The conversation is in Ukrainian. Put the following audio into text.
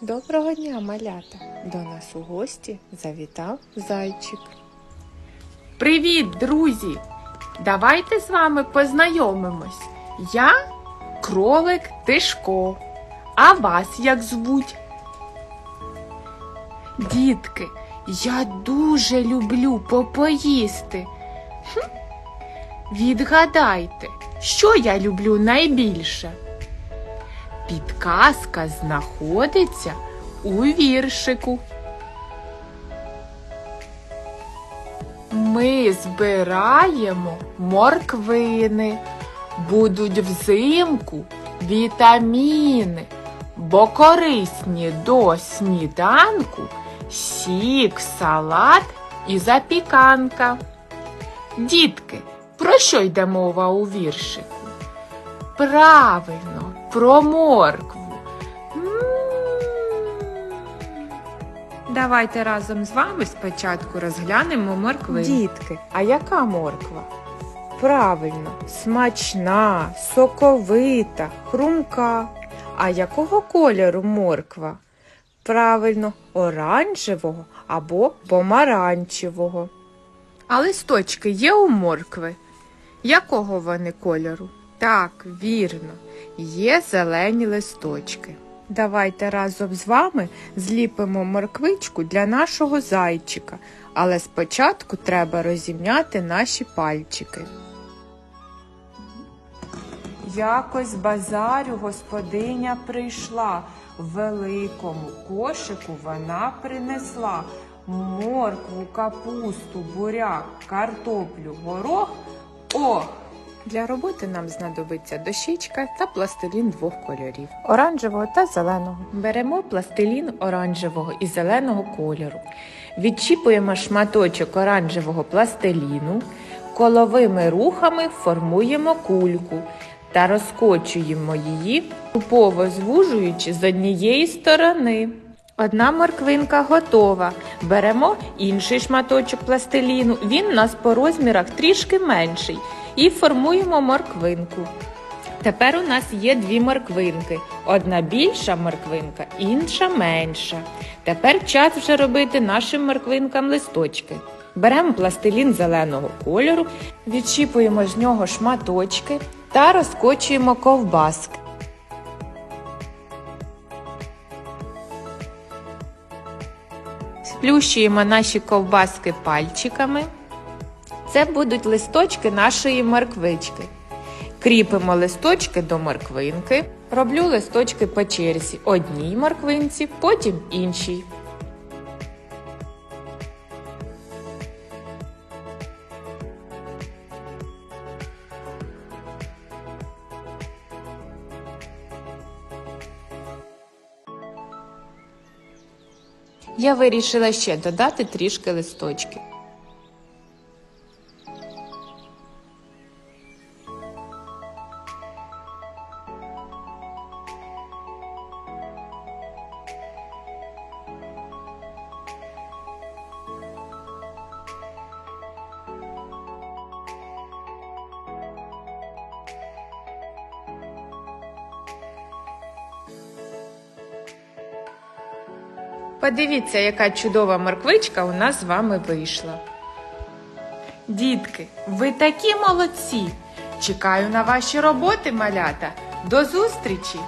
Доброго дня, малята! До нас у гості завітав зайчик. Привіт, друзі! Давайте з вами познайомимось. Я кролик Тишко. А вас як звуть? Дітки, я дуже люблю попоїсти. Хм. Відгадайте, що я люблю найбільше? Підказка знаходиться у віршику. Ми збираємо морквини, будуть взимку вітаміни, бо корисні до сніданку сік, салат і запіканка. Дітки, про що йде мова у віршику? Правильно, про моркву. М. Давайте разом з вами спочатку розглянемо морквину. Дітки, а яка морква? Правильно, смачна, соковита, хрумка. А якого кольору морква? Правильно, оранжевого або помаранчевого. А листочки є у моркви? Якого вони кольору? Так, вірно, є зелені листочки. Давайте разом з вами зліпимо морквичку для нашого зайчика, але спочатку треба розім'яти наші пальчики. Якось базарю господиня прийшла, великому кошику вона принесла моркву, капусту, буряк, картоплю, горох. Ох! Для роботи нам знадобиться дощечка та пластилін двох кольорів оранжевого та зеленого. Беремо пластилін оранжевого і зеленого кольору. Відчіпуємо шматочок оранжевого пластиліну, коловими рухами формуємо кульку та розкочуємо її, тупово звужуючи з однієї сторони. Одна морквинка готова. Беремо інший шматочок пластиліну. Він у нас по розмірах трішки менший. І формуємо морквинку. Тепер у нас є дві морквинки. Одна більша морквинка, інша менша. Тепер час вже робити нашим морквинкам листочки. Беремо пластилін зеленого кольору, відчіпуємо з нього шматочки та розкочуємо ковбаски. Сплющуємо наші ковбаски пальчиками. Це будуть листочки нашої морквички. Кріпимо листочки до морквинки. Роблю листочки по черзі. Одній морквинці, потім іншій. Я вирішила ще додати трішки листочки. Подивіться, яка чудова морквичка у нас з вами вийшла. Дітки, ви такі молодці! Чекаю на ваші роботи, малята. До зустрічі!